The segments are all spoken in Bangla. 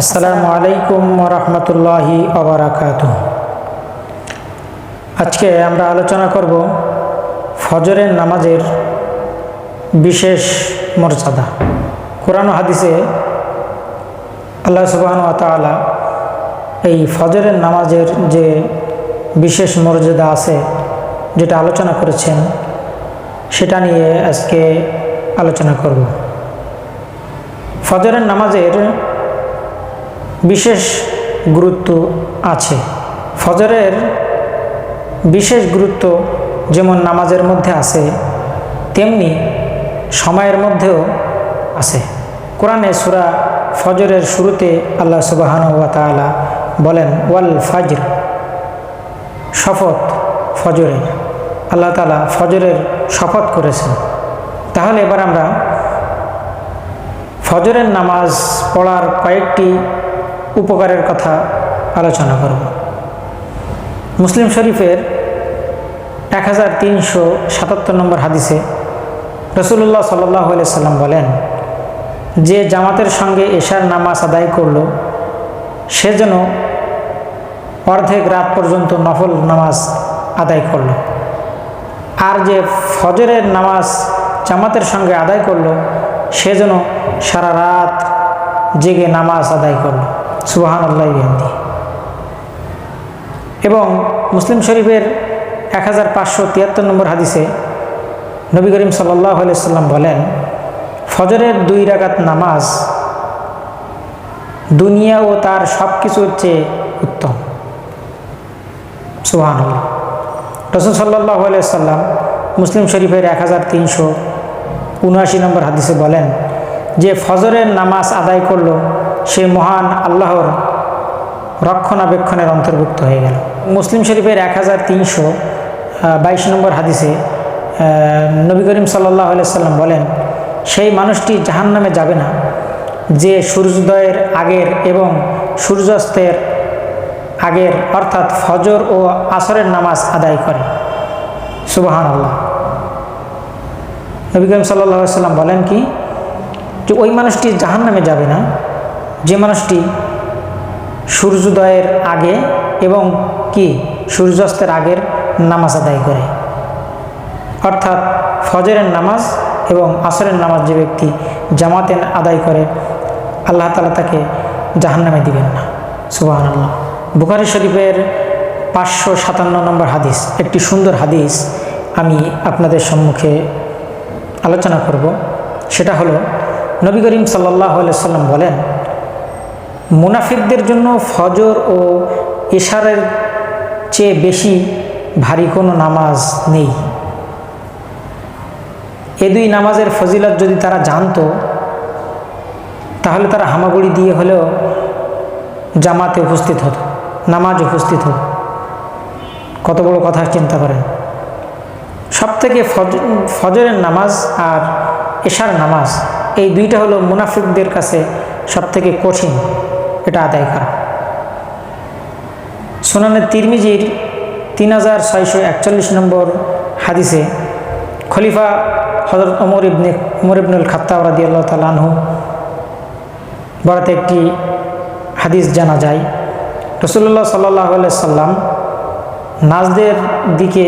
আসসালামু আলাইকুম রহমতুল্লাহি অবরাকাত আজকে আমরা আলোচনা করব ফজরের নামাজের বিশেষ মর্যাদা। কোরআন হাদিসে আল্লাহ সুবাহন তালা এই ফজরের নামাজের যে বিশেষ মর্যাদা আছে, যেটা আলোচনা করেছেন, সেটা নিয়ে আজকে আলোচনা করব। ফজরের নামাজের বিশেষ গুরুত্ব আছে। ফজরের বিশেষ গুরুত্ব যেমন নামাজের মধ্যে আছে, তেমনি সময়ের মধ্যেও আছে। কোরআনে সুরা ফজরের শুরুতে আল্লাহ সুবাহান ওয়া বলেন, ওয়াল ফাজর শপথ ফজরে আল্লাহ তালা ফজরের শপথ করেছেন। তাহলে এবার আমরা ফজরের নামাজ পড়ার কয়েকটি উপকারের কথা আলোচনা করব। মুসলিম শরীফের এক হাজার তিনশো সাতাত্তর নম্বর হাদিসে রসুল্লাহ সাল্লাহ সাল্লাম বলেন, যে জামাতের সঙ্গে এশার নামাজ আদায় করল, সে যেন অর্ধেক রাত পর্যন্ত নফল নামাজ আদায় করল। আর যে ফজরের নামাজ জামাতের সঙ্গে আদায় করল, সে যেন সারা রাত জেগে নামাজ আদায় করল। সুবাহান আল্লাহ বিহান্দি এবং মুসলিম শরীফের এক হাজার পাঁচশো তিয়াত্তর নম্বর হাদিসে নবী করিম সাল্লাহ সাল্লাম বলেন, ফজরের দুই রাগাত নামাজ দুনিয়া ও তার সব কিছুর চেয়ে উত্তম। সুহান রসুল সাল্লাহ সাল্লাম মুসলিম শরীফের এক হাজার তিনশো উনআশি নম্বর হাদিসে বলেন, যে ফজরের নামাজ আদায় করল সে মহান আল্লাহর রক্ষণাবেক্ষণের অন্তর্ভুক্ত হয়ে গেল। মুসলিম শরীফের এক হাজার তিনশো বাইশ নম্বর হাদিসে নবী করিম সাল্লাহ সাল্লাম বলেন, সেই মানুষটি জাহান নামে যাবে না, যে সূর্যোদয়ের আগের এবং সূর্যাস্তের আগের, অর্থাৎ ফজর ও আসরের নামাজ আদায় করে। সুবাহান আল্লাহ নবী করিম সাল্লাহ সাল্লাম বলেন কি, যে ওই মানুষটি জাহান নামে যাবে না যে মানুষটি সূর্যোদয়ের আগে এবং কি সূর্যাস্তের আগের নামাজ আদায় করে। অর্থাৎ ফজরের নামাজ এবং আসরের নামাজ যে ব্যক্তি জামাতে আদায় করে, আল্লাহ তালা তাকে জাহান নামে দিবেন না। সুবাহ আল্লাহ বুখারি শরীফের পাঁচশো সাতান্ন নম্বর হাদিস, একটি সুন্দর হাদিস আমি আপনাদের সম্মুখে আলোচনা করব। সেটা হলো, নবী করিম সাল্লাহ সাল্লাম বলেন মুনাফিকদের জন্য ফজর ও এশারের চেয়ে বেশি ভারী কোনো নামাজ নেই। এ দুই নামাজের ফজিলত যদি তারা জানতো, তাহলে তারা হামাগুড়ি দিয়ে হলেও জামাতে উপস্থিত হতো, নামাজ উপস্থিত হতো। কত বড় কথা চিন্তা করেন। সব থেকে ফজ, ফজরের নামাজ আর এশার নামাজ, এই দুইটা হলো মুনাফিকদের কাছে সব থেকে কঠিন। এটা আদায় করা। সোনানের তিরমিজির তিন হাজার ছয়শো একচল্লিশ নম্বর হাদিসে খলিফা হজরত অমর ইবনে উমর ইবনুল খাত্তাব রাদি আল্লাহ বরাতে একটি হাদিস জানা যায়। রসুল্লাহ সাল্লাহ সাল্লাম নাজদের দিকে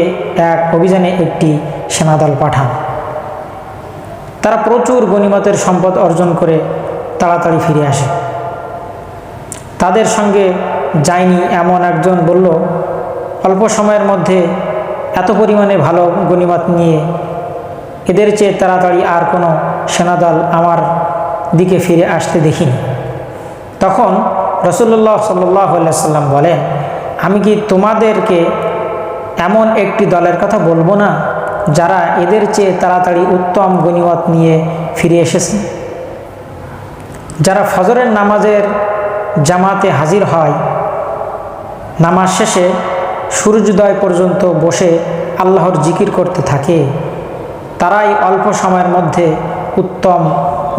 এক অভিযানে একটি সেনাদল পাঠান। তারা প্রচুর গণিমতের সম্পদ অর্জন করে তাড়াতাড়ি ফিরে আসে। তাদের সঙ্গে যায়নি এমন একজন বলল, অল্প সময়ের মধ্যে এত পরিমাণে ভালো গণিমত নিয়ে এদের চেয়ে তাড়াতাড়ি আর কোনো সেনাদল আমার দিকে ফিরে আসতে দেখিনি। তখন রসুল্লাহ সাল্লাহ সাল্লাম বলেন, আমি কি তোমাদেরকে এমন একটি দলের কথা বলব না যারা এদের চেয়ে তাড়াতাড়ি উত্তম গণিমত নিয়ে ফিরে এসেছে? যারা ফজরের নামাজের জামাতে হাজির হয়। নামাজ শেষে সূর্যোদয় পর্যন্ত বসে আল্লাহর জিকির করতে থাকে। তারাই অল্প সময়ের মধ্যে উত্তম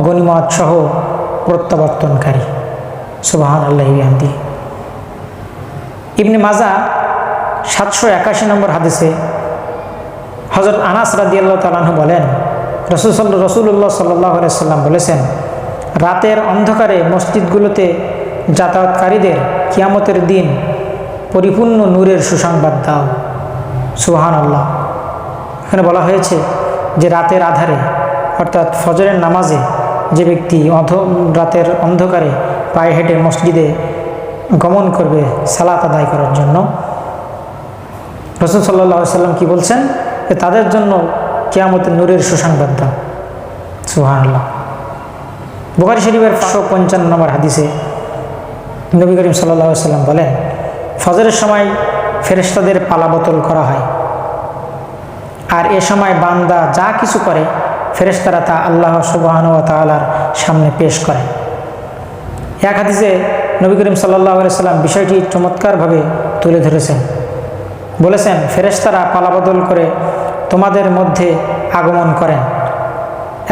গণিমত সহ প্রত্যাবর্তনকারী। সুবাহান আল্লাহ আন্দি ইবনে মাজা সাতশো একাশি নম্বর হাদিসে হজরত আনাস রাদি আল্লাহ তালাহু বলেন, রসুল রসুল্লাহ সাল্লাহ সাল্লাম বলেছেন, রাতের অন্ধকারে মসজিদগুলোতে যাতায়াতকারীদের কিয়ামতের দিন পরিপূর্ণ নূরের সুসংবাদ দাও। সুহান আল্লাহ এখানে বলা হয়েছে যে রাতের আধারে, অর্থাৎ ফজরের নামাজে, যে ব্যক্তি অধ রাতের অন্ধকারে পায়ে হেঁটে মসজিদে গমন করবে সালাত আদায় করার জন্য, রসুল সাল্লাহ সাল্লাম কি বলছেন? যে তাদের জন্য কেয়ামতের নূরের সুসংবাদ দাও। সুহান আল্লাহ বুখারি শরীফের পাঁচশো পঞ্চান্ন নম্বর হাদিসে নবী করিম সাল্লাহ সাল্লাম বলেন, ফজরের সময় ফেরেস্তাদের পালাবতল করা হয়। আর এ সময় বান্দা যা কিছু করে ফেরেস্তারা তা আল্লাহ সুবাহন ও তালার সামনে পেশ করে। এক হাদিসে নবী করিম সাল্লাহ সাল্লাম বিষয়টি চমৎকারভাবে তুলে ধরেছেন। বলেছেন ফেরেস্তারা পালাবদল করে তোমাদের মধ্যে আগমন করেন,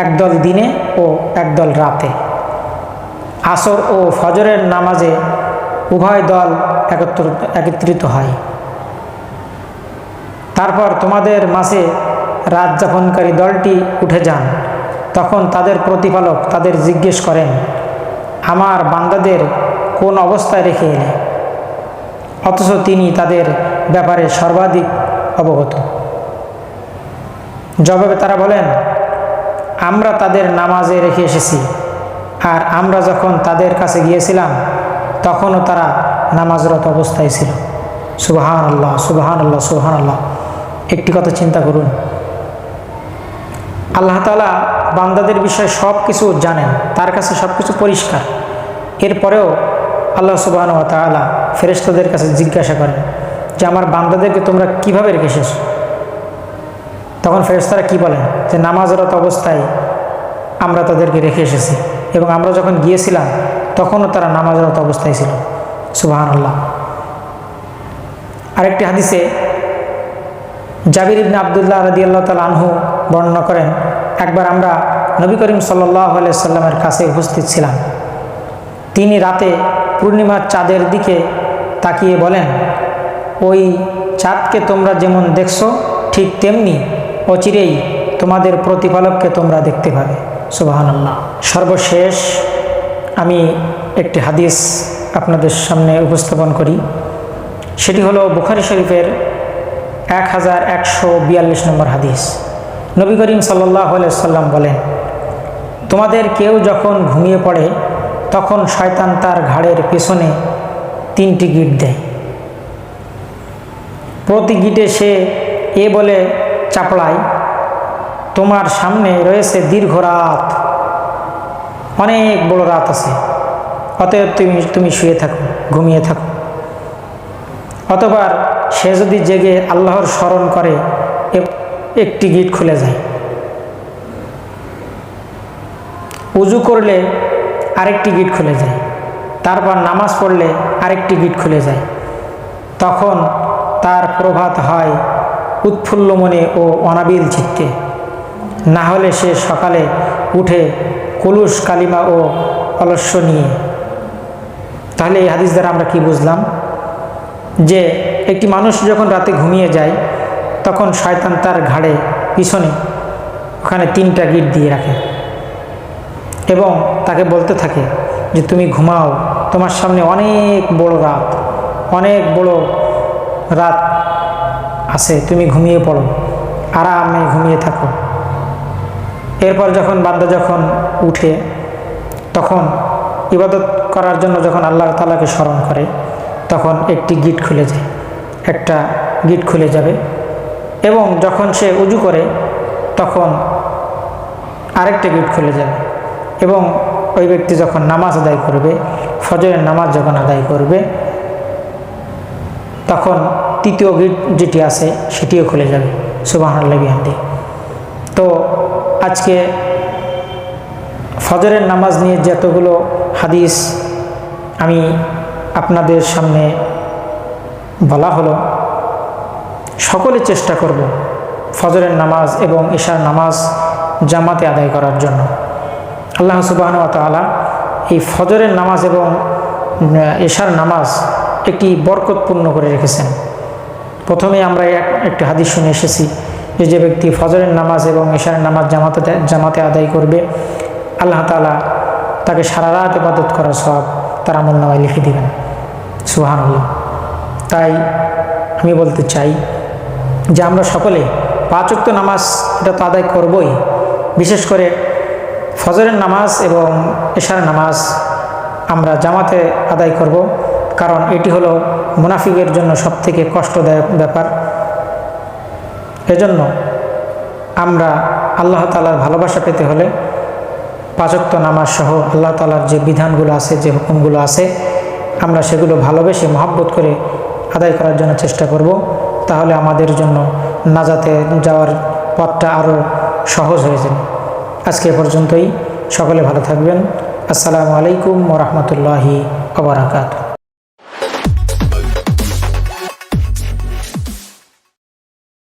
একদল দিনে ও একদল রাতে। আসর ও ফজরের নামাজে উভয় দল একত্র একত্রিত হয়। তারপর তোমাদের মাঝে রাত যাপনকারী দলটি উঠে যান। তখন তাদের প্রতিপালক তাদের জিজ্ঞেস করেন, আমার বান্দাদের কোন অবস্থায় রেখে এলে? অথচ তিনি তাদের ব্যাপারে সর্বাধিক অবগত। জবাবে তারা বলেন, আমরা তাদের নামাজে রেখে এসেছি। আর আমরা যখন তাদের কাছে গিয়েছিলাম, তখনও তারা নামাজরত অবস্থায় ছিল। সুবাহান আল্লাহ সুবাহান আল্লাহ সুবাহান আল্লাহ একটি কথা চিন্তা করুন। আল্লাহ তালা বান্দাদের বিষয়ে সব কিছু জানেন, তার কাছে সব কিছু পরিষ্কার। এরপরেও আল্লাহ সুবাহন তালা ফেরেস্তাদের কাছে জিজ্ঞাসা করেন যে, আমার বান্দাদেরকে তোমরা কীভাবে রেখে এসেছ? তখন ফেরেস্তারা কি বলেন? যে, নামাজরত অবস্থায় আমরা তাদেরকে রেখে এসেছি। এবং আমরা যখন গিয়েছিলাম, তখনও তারা নামাজরত অবস্থায় ছিল। সুবাহান আল্লাহ আরেকটি হাদিসে জাবির ইবনে আবদুল্লাহ রাদি আল্লাহ তাল আনহু বর্ণনা করেন, একবার আমরা নবী করিম সাল্লাহ সাল্লামের কাছে উপস্থিত ছিলাম। তিনি রাতে পূর্ণিমার চাঁদের দিকে তাকিয়ে বলেন, ওই চাঁদকে তোমরা যেমন দেখছ, ঠিক তেমনি অচিরেই তোমাদের প্রতিপালককে তোমরা দেখতে পাবে। সুবাহান সর্বশেষ আমি একটি হাদিস আপনাদের সামনে উপস্থাপন করি। সেটি হলো বুখারি শরীফের এক হাজার একশো বিয়াল্লিশ নম্বর হাদিস। নবী করিম সাল্লাহ সাল্লাম বলেন, তোমাদের কেউ যখন ঘুমিয়ে পড়ে, তখন শয়তান তার ঘাড়ের পেছনে তিনটি গিট দেয়। প্রতি গিটে সে এ বলে চাপড়ায় তোমার সামনে রয়েছে দীর্ঘ রাত। অনেক বড় রাত আছে। অতএব তুমি তুমি শুয়ে থাকো, ঘুমিয়ে থাকো। অতবার সে যদি জেগে আল্লাহর স্মরণ করে একটি গিট খুলে যায়। উজু করলে আরেকটি গিট খুলে যায়। তারপর নামাজ পড়লে আরেকটি গিট খুলে যায়। তখন তার প্রভাত হয় উৎফুল্ল মনে ও অনাবিল চিত্তে। না হলে সে সকালে উঠে কুলুস কালিমা ও অলস্য নিয়ে। তাহলে এই হাদিস দ্বারা আমরা কি বুঝলাম? যে একটি মানুষ যখন রাতে ঘুমিয়ে যায়, তখন শয়তান তার ঘাড়ে পিছনে ওখানে তিনটা গিট দিয়ে রাখে এবং তাকে বলতে থাকে যে, তুমি ঘুমাও, তোমার সামনে অনেক বড় রাত, অনেক বড় রাত আছে, তুমি ঘুমিয়ে পড়ো, আরামে ঘুমিয়ে থাকো। এরপর যখন বান্দা যখন উঠে, তখন ইবাদত করার জন্য যখন আল্লাহ তালাকে স্মরণ করে, তখন একটি গিট খুলে যায়, একটা গিট খুলে যাবে এবং যখন সে উজু করে, তখন আরেকটা গিট খুলে যাবে এবং ওই ব্যক্তি যখন নামাজ আদায় করবে, ফজরের নামাজ যখন আদায় করবে, তখন তৃতীয় গিট যেটি আছে, সেটিও খুলে যাবে সুবাহ আল্লাহ বিহান্দি তো আজকে ফজরের নামাজ নিয়ে যতগুলো হাদিস আমি আপনাদের সামনে বলা হলো, সকলে চেষ্টা করব ফজরের নামাজ এবং ঈশার নামাজ জামাতে আদায় করার জন্য। আল্লাহ সুবাহন তালা এই ফজরের নামাজ এবং ঈশার নামাজ একটি বরকতপূর্ণ করে রেখেছেন। প্রথমে আমরা এক, একটি হাদিস শুনে এসেছি যে যে ব্যক্তি ফজরের নামাজ এবং ঈশারের নামাজ জামাতে জামাতে আদায় করবে, আল্লাহ তালা তাকে সারা রাত ইবাদত করার সব তার আমল নামায় লিখে দিবেন। সুহান তাই আমি বলতে চাই যে আমরা সকলে পাঁচক্ত নামাজ এটা তো আদায় করবই, বিশেষ করে ফজরের নামাজ এবং এশার নামাজ আমরা জামাতে আদায় করব, কারণ এটি হলো মুনাফিকের জন্য সবথেকে কষ্টদায়ক ব্যাপার। এজন্য আমরা আল্লাহ তালার ভালোবাসা পেতে হলে পাঁচক্ত নামাজ সহ আল্লাহ তালার যে বিধানগুলো আছে, যে হুকুমগুলো আছে, আমরা সেগুলো ভালোবেসে মহাব্বত করে আদায় করার জন্য চেষ্টা করব। তাহলে আমাদের জন্য নাজাতে যাওয়ার পথটা আরও সহজ হয়ে যাবে। আজকে পর্যন্তই। সকলে ভালো থাকবেন। আসসালামু আলাইকুম ওরহমতুল্লাহি আবরাকাত